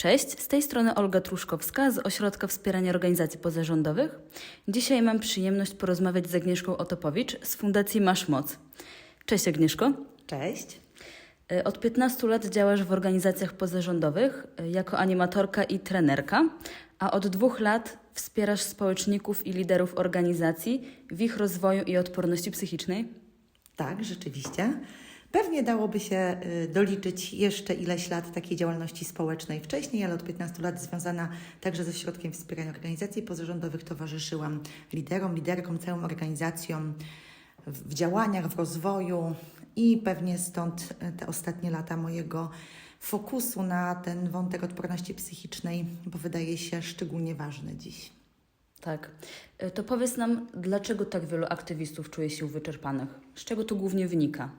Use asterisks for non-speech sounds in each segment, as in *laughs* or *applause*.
Cześć, z tej strony Olga Truszkowska z Ośrodka Wspierania Organizacji Pozarządowych. Dzisiaj mam przyjemność porozmawiać z Agnieszką Otopowicz z Fundacji Masz Moc. Cześć Agnieszko. Cześć. Y, Od 15 lat działasz w organizacjach pozarządowych y, jako animatorka i trenerka, a od dwóch lat wspierasz społeczników i liderów organizacji w ich rozwoju i odporności psychicznej. Tak, rzeczywiście. Pewnie dałoby się y, doliczyć jeszcze ileś lat takiej działalności społecznej wcześniej, ale od 15 lat związana także ze Środkiem Wspierania Organizacji Pozarządowych towarzyszyłam liderom, liderkom, całym organizacjom w, działaniach, w rozwoju i pewnie stąd y, te ostatnie lata mojego fokusu na ten wątek odporności psychicznej, bo wydaje się szczególnie ważny dziś. Tak. Y, To powiedz nam, dlaczego tak wielu aktywistów czuje się wyczerpanych? Z czego to głównie wynika?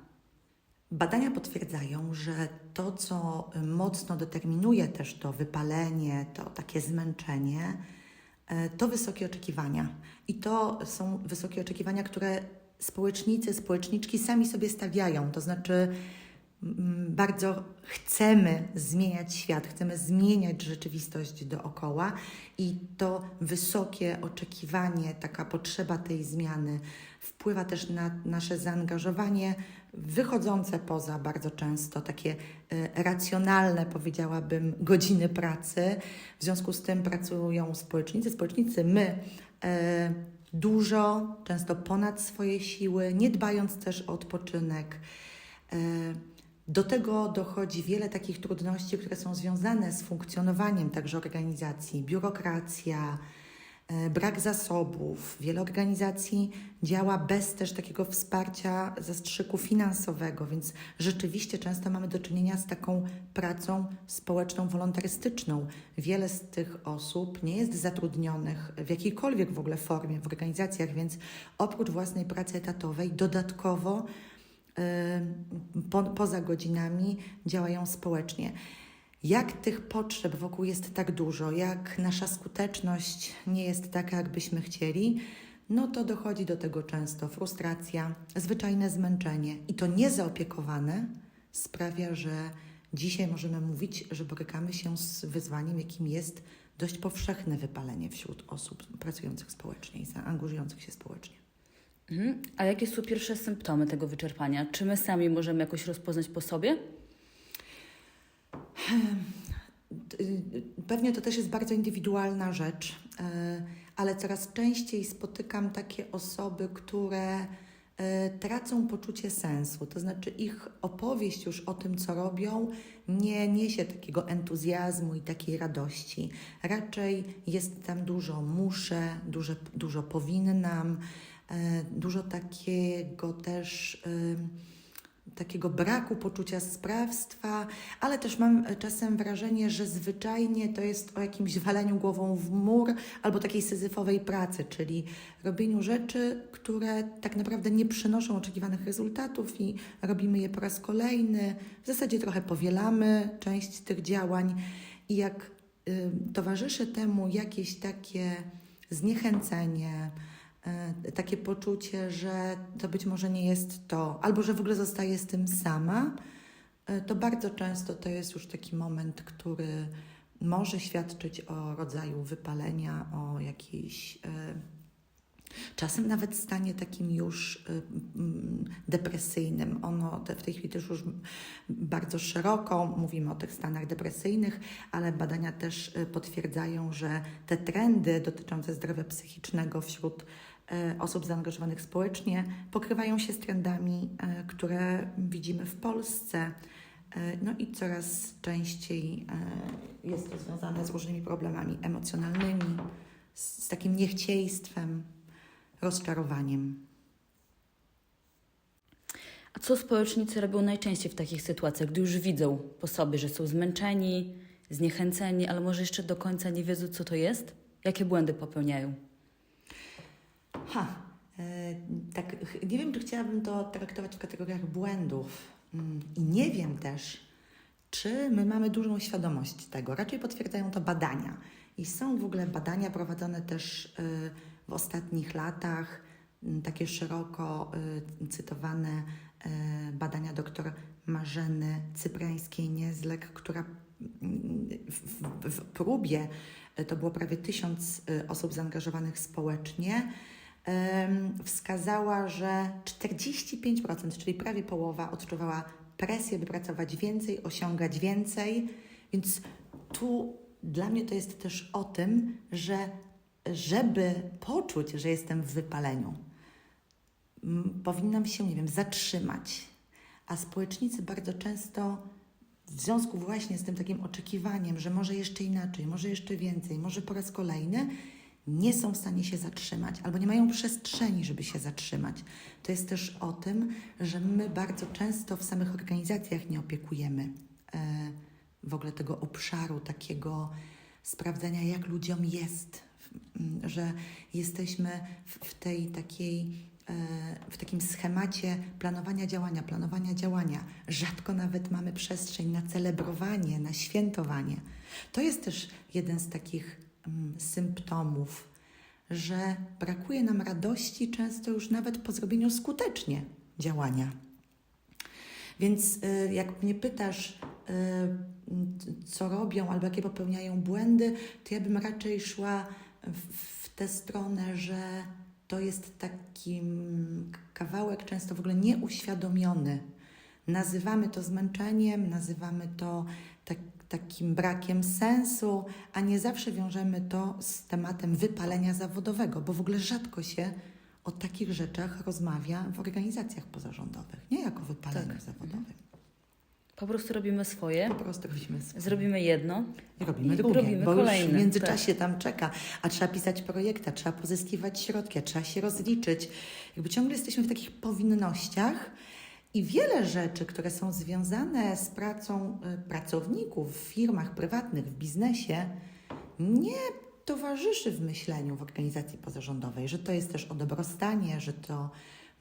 Badania potwierdzają, że to, co mocno determinuje też to wypalenie, to takie zmęczenie, e, to wysokie oczekiwania. I to są wysokie oczekiwania, które społecznicy, społeczniczki sami sobie stawiają. To znaczy, mm, bardzo chcemy zmieniać świat, chcemy zmieniać rzeczywistość dookoła i to wysokie oczekiwanie, taka potrzeba tej zmiany wpływa też na nasze zaangażowanie wychodzące poza bardzo często takie e, racjonalne, powiedziałabym, godziny pracy. W związku z tym pracują społecznicy, społecznicy, my e, dużo, często ponad swoje siły, nie dbając też o odpoczynek. E, do tego dochodzi wiele takich trudności, które są związane z funkcjonowaniem także organizacji, biurokracja, brak zasobów. Wiele organizacji działa bez też takiego wsparcia zastrzyku finansowego, więc rzeczywiście często mamy do czynienia z taką pracą społeczną, wolontarystyczną. Wiele z tych osób nie jest zatrudnionych w jakiejkolwiek w ogóle formie w organizacjach, więc oprócz własnej pracy etatowej dodatkowo y, po, poza godzinami działają społecznie. Jak tych potrzeb wokół jest tak dużo, jak nasza skuteczność nie jest taka, jakbyśmy chcieli, no to dochodzi do tego często frustracja, zwyczajne zmęczenie i to niezaopiekowane sprawia, że dzisiaj możemy mówić, że borykamy się z wyzwaniem, jakim jest dość powszechne wypalenie wśród osób pracujących społecznie i zaangażujących się społecznie. Mhm. A jakie są pierwsze symptomy tego wyczerpania? Czy my sami możemy jakoś rozpoznać po sobie? Pewnie to też jest bardzo indywidualna rzecz, y, ale coraz częściej spotykam takie osoby, które y, tracą poczucie sensu. To znaczy, ich opowieść już o tym, co robią, nie niesie takiego entuzjazmu i takiej radości. Raczej jest tam dużo muszę, dużo, dużo powinnam, y, dużo takiego też. y, takiego braku poczucia sprawstwa, ale też mam e, czasem wrażenie, że zwyczajnie to jest o jakimś waleniu głową w mur albo takiej syzyfowej pracy, czyli robieniu rzeczy, które tak naprawdę nie przynoszą oczekiwanych rezultatów i robimy je po raz kolejny. W zasadzie trochę powielamy część tych działań i jak y, towarzyszy temu jakieś takie zniechęcenie, takie poczucie, że to być może nie jest to, albo że w ogóle zostaje z tym sama, e, to bardzo często to jest już taki moment, który może świadczyć o rodzaju wypalenia, o jakiejś. e, Czasem nawet stanie takim już depresyjnym. Ono w tej chwili też już bardzo szeroko mówimy o tych stanach depresyjnych, ale badania też potwierdzają, że te trendy dotyczące zdrowia psychicznego wśród osób zaangażowanych społecznie pokrywają się z trendami, y, które widzimy w Polsce. Y, No i coraz częściej jest to związane z różnymi problemami emocjonalnymi, z, takim niechciejstwem, rozczarowaniem. A co społecznicy robią najczęściej w takich sytuacjach, gdy już widzą po sobie, że są zmęczeni, zniechęceni, ale może jeszcze do końca nie wiedzą, co to jest? Jakie błędy popełniają? Ha, e, tak, nie wiem, czy chciałabym to traktować w kategoriach błędów. Mm, I nie wiem też, czy my mamy dużą świadomość tego. Raczej potwierdzają to badania. I są w ogóle badania prowadzone też y, w ostatnich latach, mm, takie szeroko y, cytowane y, badania doktor Marzeny Cyprańskiej-Niezlek, która w, w, w próbie to było prawie tysiąc osób zaangażowanych społecznie, wskazała, że 45%, czyli prawie połowa, odczuwała presję, by pracować więcej, osiągać więcej. Więc tu dla mnie to jest też o tym, że żeby poczuć, że jestem w wypaleniu, powinnam się, nie wiem, zatrzymać. A społecznicy bardzo często w związku właśnie z tym takim oczekiwaniem, że może jeszcze inaczej, może jeszcze więcej, może po raz kolejny, nie są w stanie się zatrzymać albo nie mają przestrzeni, żeby się zatrzymać. To jest też o tym, że my bardzo często w samych organizacjach nie opiekujemy e, w ogóle tego obszaru takiego sprawdzenia, jak ludziom jest, że jesteśmy w, tej takiej e, w takim schemacie planowania działania, planowania działania. Rzadko nawet mamy przestrzeń na celebrowanie, na świętowanie. To jest też jeden z takich symptomów, że brakuje nam radości często już nawet po zrobieniu skutecznie działania. Więc y, jak mnie pytasz, y, co robią albo jakie popełniają błędy, to ja bym raczej szła w, tę stronę, że to jest taki mm, kawałek często w ogóle nieuświadomiony. Nazywamy to zmęczeniem, nazywamy to takim brakiem sensu, a nie zawsze wiążemy to z tematem wypalenia zawodowego, bo w ogóle rzadko się o takich rzeczach rozmawia w organizacjach pozarządowych, nie jako wypaleniu Tak. zawodowym. Po prostu robimy swoje, Po prostu robimy swoje. zrobimy jedno I robimy I drugie, robimy bo już kolejne, w międzyczasie tam czeka, a trzeba pisać projekta, trzeba pozyskiwać środki, trzeba się rozliczyć. Jakby ciągle jesteśmy w takich powinnościach i wiele rzeczy, które są związane z pracą y, pracowników w firmach prywatnych, w biznesie, nie towarzyszy w myśleniu w organizacji pozarządowej, że to jest też o dobrostanie, że to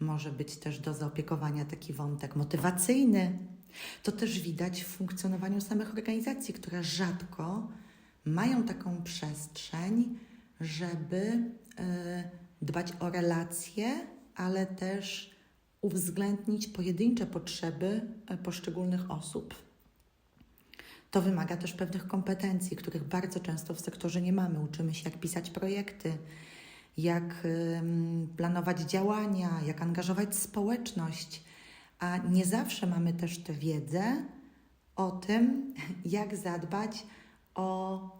może być też do zaopiekowania taki wątek motywacyjny. To też widać w funkcjonowaniu samych organizacji, które rzadko mają taką przestrzeń, żeby y, dbać o relacje, ale też uwzględnić pojedyncze potrzeby y, poszczególnych osób. To wymaga też pewnych kompetencji, których bardzo często w sektorze nie mamy. Uczymy się, jak pisać projekty, jak planować działania, jak angażować społeczność, a nie zawsze mamy też tę wiedzę o tym, *laughs* jak zadbać o,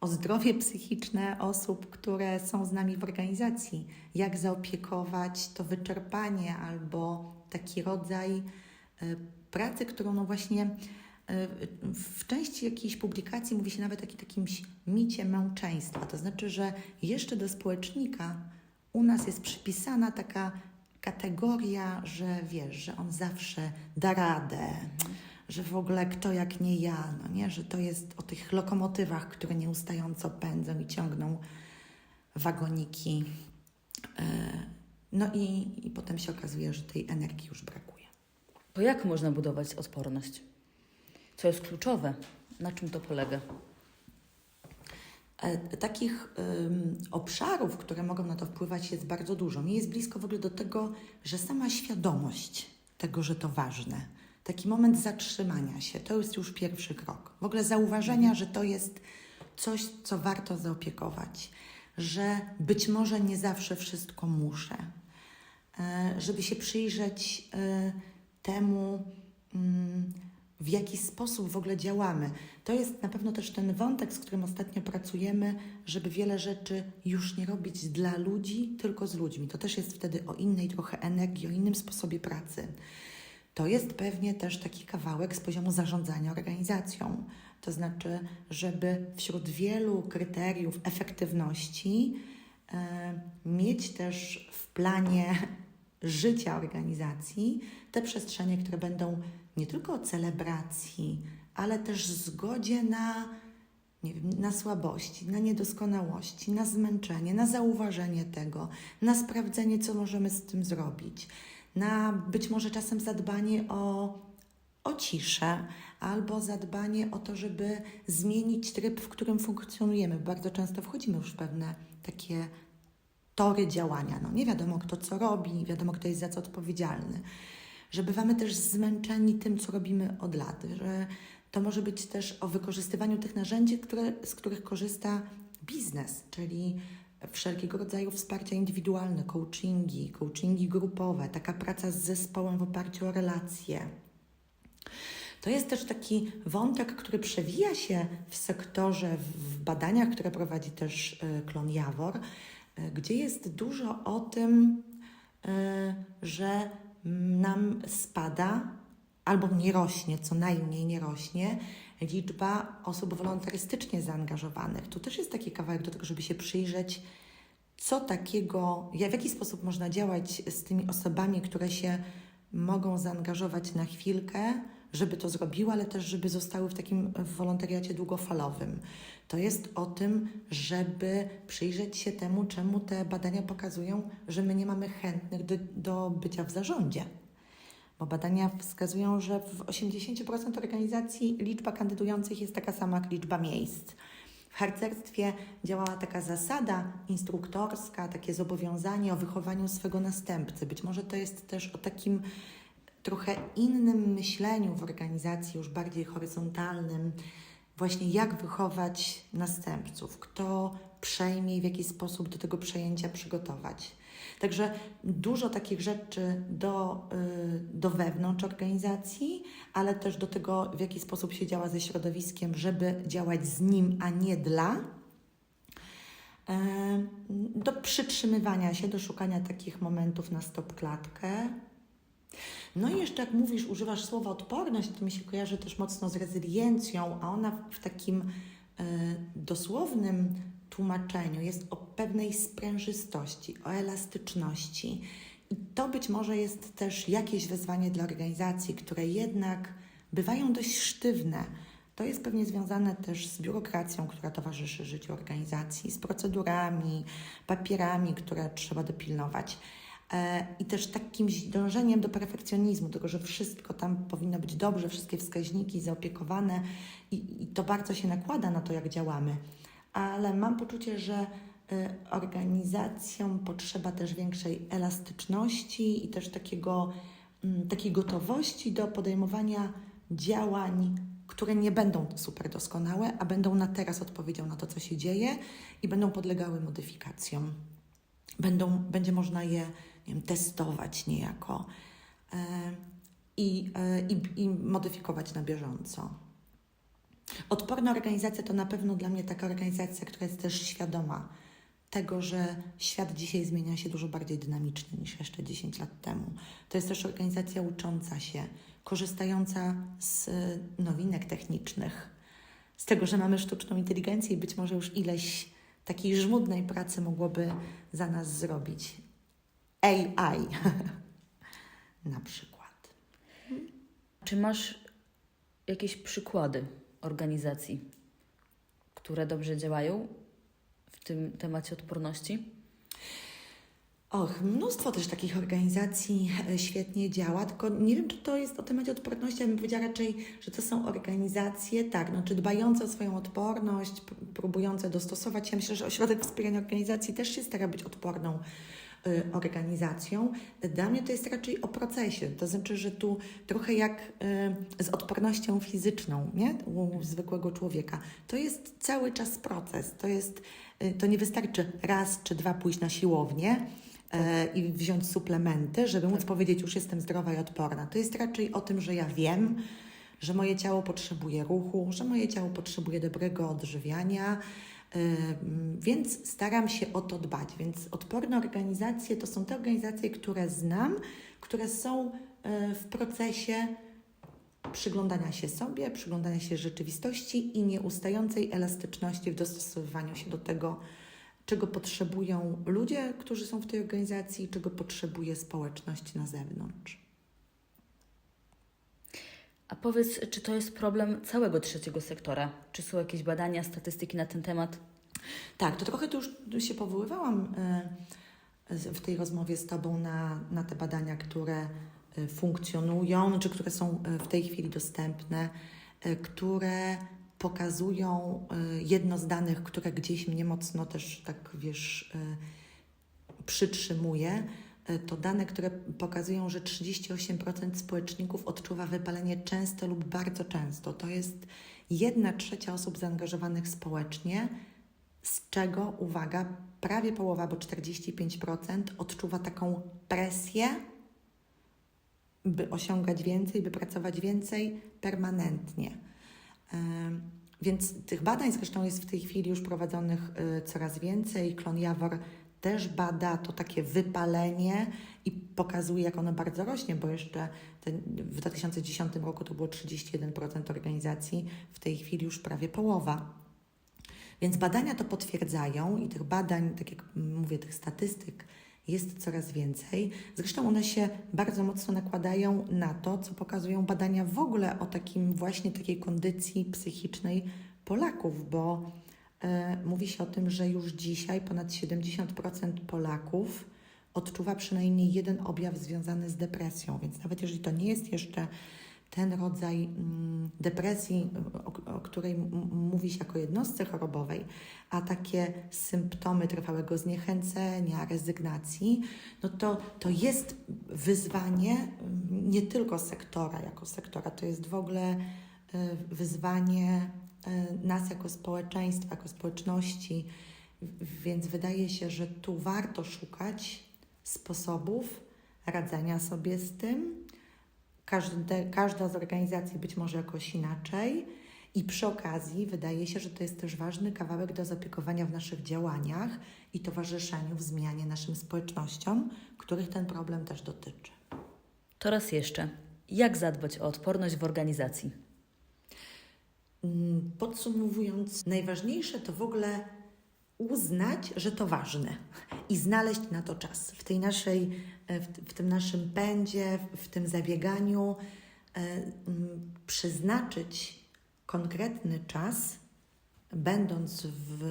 o zdrowie psychiczne osób, które są z nami w organizacji, jak zaopiekować to wyczerpanie albo taki rodzaj y, pracy, którą no właśnie y, w części jakiejś publikacji mówi się nawet o takim, takim micie męczeństwa. To znaczy, że jeszcze do społecznika u nas jest przypisana taka kategoria, że wiesz, że on zawsze da radę, że w ogóle kto jak nie ja, no nie? że to jest o tych lokomotywach, które nieustająco pędzą i ciągną wagoniki. E, No i, i potem się okazuje, że tej energii już brakuje. To jak można budować odporność? Co jest kluczowe? Na czym to polega? E, Takich obszarów, które mogą na to wpływać, jest bardzo dużo. Mi jest blisko w ogóle do tego, że sama świadomość tego, że to ważne, taki moment zatrzymania się, to jest już pierwszy krok. W ogóle zauważenia, że to jest coś, co warto zaopiekować, że być może nie zawsze wszystko muszę, e, żeby się przyjrzeć e, temu, mm, w jaki sposób w ogóle działamy. To jest na pewno też ten wątek, z którym ostatnio pracujemy, żeby wiele rzeczy już nie robić dla ludzi, tylko z ludźmi. To też jest wtedy o innej trochę energii, o innym sposobie pracy. To jest pewnie też taki kawałek z poziomu zarządzania organizacją. To znaczy, żeby wśród wielu kryteriów efektywności e, mieć też w planie *laughs* życia organizacji te przestrzenie, które będą nie tylko o celebracji, ale też zgodzie na, nie wiem, na słabości, na niedoskonałości, na zmęczenie, na zauważenie tego, na sprawdzenie, co możemy z tym zrobić, na być może czasem zadbanie o, o ciszę, albo zadbanie o to, żeby zmienić tryb, w którym funkcjonujemy. Bardzo często wchodzimy już w pewne takie tory działania. No, nie wiadomo, kto co robi, nie wiadomo, kto jest za co odpowiedzialny. Że bywamy też zmęczeni tym, co robimy od lat, że To może być też o wykorzystywaniu tych narzędzi, które, z których korzysta biznes, czyli wszelkiego rodzaju wsparcia indywidualne, coachingi, coachingi grupowe, taka praca z zespołem w oparciu o relacje. To jest też taki wątek, który przewija się w sektorze, w badaniach, które prowadzi też e, Klon Jawor, e, gdzie jest dużo o tym, e, że nam spada albo nie rośnie, co najmniej nie rośnie, liczba osób wolontarystycznie zaangażowanych. Tu też jest taki kawałek do tego, żeby się przyjrzeć, co takiego, w jaki sposób można działać z tymi osobami, które się mogą zaangażować na chwilkę, żeby to zrobiły, ale też, żeby zostały w takim wolontariacie długofalowym. To jest o tym, żeby przyjrzeć się temu, czemu te badania pokazują, że my nie mamy chętnych do, do bycia w zarządzie. Bo badania wskazują, że w 80% organizacji liczba kandydujących jest taka sama jak liczba miejsc. W harcerstwie działała taka zasada instruktorska, takie zobowiązanie o wychowaniu swego następcy. Być może to jest też o takim trochę innym myśleniu w organizacji, już bardziej horyzontalnym, właśnie jak wychować następców, kto przejmie i w jaki sposób do tego przejęcia przygotować. Także dużo takich rzeczy do, y, do wewnątrz organizacji, ale też do tego, w jaki sposób się działa ze środowiskiem, żeby działać z nim, a nie dla. E, Do przytrzymywania się, do szukania takich momentów na stop-klatkę. No i jeszcze jak mówisz, używasz słowa odporność, to mi się kojarzy też mocno z rezyliencją, a ona w takim e, dosłownym tłumaczeniu jest o pewnej sprężystości, o elastyczności. I to być może jest też jakieś wyzwanie dla organizacji, które jednak bywają dość sztywne. To jest pewnie związane też z biurokracją, która towarzyszy życiu organizacji, z procedurami, papierami, które trzeba dopilnować. E, I też takim dążeniem do perfekcjonizmu, tego, że wszystko tam powinno być dobrze, wszystkie wskaźniki zaopiekowane i, i to bardzo się nakłada na to, jak działamy. Ale mam poczucie, że y, organizacjom potrzeba też większej elastyczności i też takiego, mm, takiej gotowości do podejmowania działań, które nie będą super doskonałe, a będą na teraz odpowiedzią na to, co się dzieje i będą podlegały modyfikacjom. Będą, będzie można je nie wiem, testować niejako e, i, e, i, i modyfikować na bieżąco. Odporna organizacja to na pewno dla mnie taka organizacja, która jest też świadoma tego, że świat dzisiaj zmienia się dużo bardziej dynamicznie niż jeszcze 10 lat temu. To jest też organizacja ucząca się, korzystająca z y, nowinek technicznych, z tego, że mamy sztuczną inteligencję i być może już ileś takiej żmudnej pracy mogłoby za nas zrobić AI *laughs* na przykład. Czy masz jakieś przykłady organizacji, które dobrze działają w tym temacie odporności? Och, mnóstwo też takich organizacji e, świetnie działa, tylko nie wiem, czy to jest o temacie odporności, ja bym powiedziała raczej, że to są organizacje, tak, no, czy dbające o swoją odporność, próbujące dostosować się. Myślę, że Ośrodek Wspierania Organizacji też się stara być odporną organizacją. Dla mnie to jest raczej o procesie, to znaczy, że tu trochę jak y, z odpornością fizyczną, nie? U zwykłego człowieka. To jest cały czas proces, to jest, y, to nie wystarczy raz czy dwa pójść na siłownię, e, i wziąć suplementy, żeby móc powiedzieć, już jestem zdrowa i odporna. To jest raczej o tym, że ja wiem, że moje ciało potrzebuje ruchu, że moje ciało potrzebuje dobrego odżywiania, więc staram się o to dbać. Więc odporne organizacje to są te organizacje, które znam, które są e, w procesie przyglądania się sobie, przyglądania się rzeczywistości i nieustającej elastyczności w dostosowywaniu się do tego, czego potrzebują ludzie, którzy są w tej organizacji, czego potrzebuje społeczność na zewnątrz. A powiedz, czy to jest problem całego trzeciego sektora? Czy są jakieś badania, statystyki na ten temat? Tak, to trochę tu już się powoływałam e, w tej rozmowie z Tobą na, na te badania, które e, funkcjonują, czy które są e, w tej chwili dostępne, które pokazują jedno z danych, które gdzieś mnie mocno też tak, wiesz, przytrzymuje, to dane, które pokazują, że 38% społeczników odczuwa wypalenie często lub bardzo często. To jest jedna trzecia osób zaangażowanych społecznie, z czego, uwaga, prawie połowa, bo 45% odczuwa taką presję, by osiągać więcej, by pracować więcej permanentnie. Ym, Więc tych badań zresztą jest w tej chwili już prowadzonych y, coraz więcej. Klon Jawor też bada to takie wypalenie i pokazuje, jak ono bardzo rośnie, bo jeszcze ten, w 2010 roku to było 31% organizacji, w tej chwili już prawie połowa. Więc badania to potwierdzają i tych badań, tak jak mówię, tych statystyk jest coraz więcej. Zresztą one się bardzo mocno nakładają na to, co pokazują badania w ogóle o takim właśnie takiej kondycji psychicznej Polaków, bo mówi się o tym, że już dzisiaj ponad 70% Polaków odczuwa przynajmniej jeden objaw związany z depresją, więc nawet jeżeli to nie jest jeszcze ten rodzaj mm, depresji, o, której mówi się jako jednostce chorobowej, a takie symptomy trwałego zniechęcenia, rezygnacji, no to, to jest wyzwanie mm, nie tylko sektora jako sektora, to jest w ogóle y, wyzwanie nas jako społeczeństwa, jako społeczności, więc wydaje się, że tu warto szukać sposobów radzenia sobie z tym, Każde, każda z organizacji być może jakoś inaczej. I przy okazji wydaje się, że to jest też ważny kawałek do zaopiekowania w naszych działaniach i towarzyszeniu w zmianie naszym społecznościom, których ten problem też dotyczy. To raz jeszcze. Jak zadbać o odporność w organizacji? Mm, Podsumowując, najważniejsze to w ogóle uznać, że to ważne i znaleźć na to czas. W, tej naszej, e, w, w tym naszym pędzie, w, w tym zabieganiu, e, mm, przeznaczyć konkretny czas, będąc w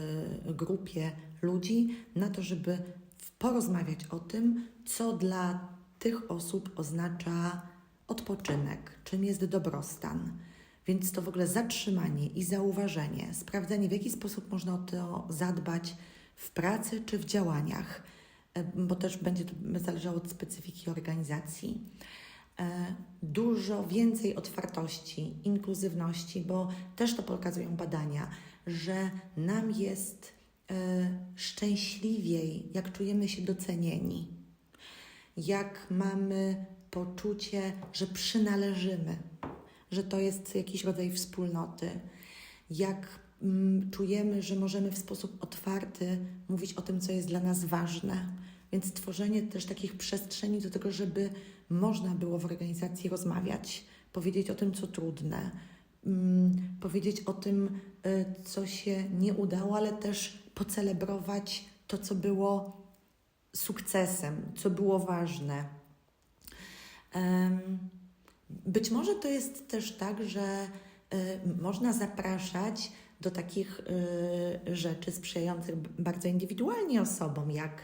grupie ludzi, na to, żeby porozmawiać o tym, co dla tych osób oznacza odpoczynek, czym jest dobrostan. Więc to w ogóle zatrzymanie i zauważenie, sprawdzenie, w jaki sposób można o to zadbać w pracy czy w działaniach, e, bo też będzie to zależało od specyfiki organizacji. E, Dużo więcej otwartości, inkluzywności, bo też to pokazują badania, że nam jest e, szczęśliwiej, jak czujemy się docenieni, jak mamy poczucie, że przynależymy, że to jest jakiś rodzaj wspólnoty, jak mm, czujemy, że możemy w sposób otwarty mówić o tym, co jest dla nas ważne. Więc tworzenie też takich przestrzeni do tego, żeby można było w organizacji rozmawiać, powiedzieć o tym, co trudne, mm, powiedzieć o tym, y, co się nie udało, ale też pocelebrować to, co było sukcesem, co było ważne. Em, Być może to jest też tak, że y, można zapraszać do takich y, rzeczy sprzyjających bardzo indywidualnie osobom, jak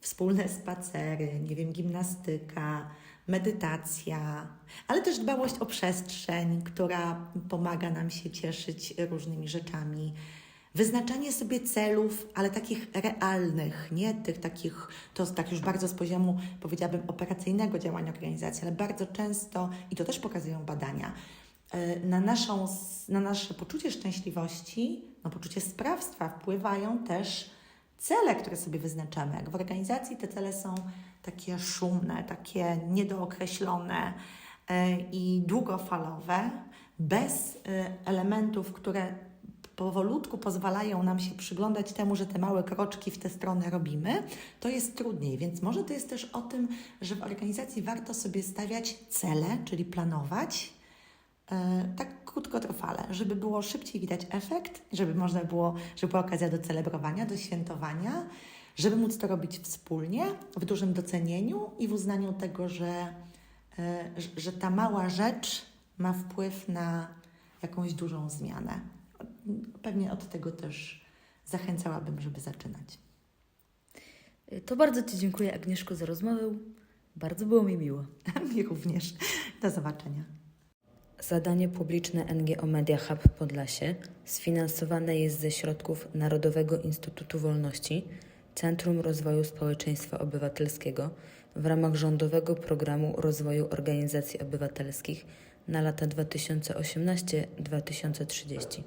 wspólne spacery, nie wiem, gimnastyka, medytacja, ale też dbałość o przestrzeń, która pomaga nam się cieszyć różnymi rzeczami. Wyznaczanie sobie celów, ale takich realnych, nie tych takich, to tak już bardzo z poziomu, powiedziałabym, operacyjnego działania organizacji, ale bardzo często, i to też pokazują badania, e, na, naszą, na nasze poczucie szczęśliwości, na poczucie sprawstwa wpływają też cele, które sobie wyznaczamy. Jak w organizacji te cele są takie szumne, takie niedookreślone e, i długofalowe, bez e, elementów, które powolutku pozwalają nam się przyglądać temu, że te małe kroczki w tę stronę robimy, to jest trudniej. Więc może to jest też o tym, że w organizacji warto sobie stawiać cele, czyli planować, e, tak krótkotrwale, żeby było szybciej widać efekt, żeby można było, żeby była okazja do celebrowania, do świętowania, żeby móc to robić wspólnie, w dużym docenieniu i w uznaniu tego, że, e, że- że ta mała rzecz ma wpływ na jakąś dużą zmianę. Pewnie od tego też zachęcałabym, żeby zaczynać. To bardzo Ci dziękuję, Agnieszko, za rozmowę. Bardzo było mi miło. *laughs* Mi również. Do zobaczenia. Zadanie publiczne NGO Media Hub Podlasie sfinansowane jest ze środków Narodowego Instytutu Wolności, Centrum Rozwoju Społeczeństwa Obywatelskiego w ramach rządowego programu rozwoju organizacji obywatelskich na lata 2018-2030.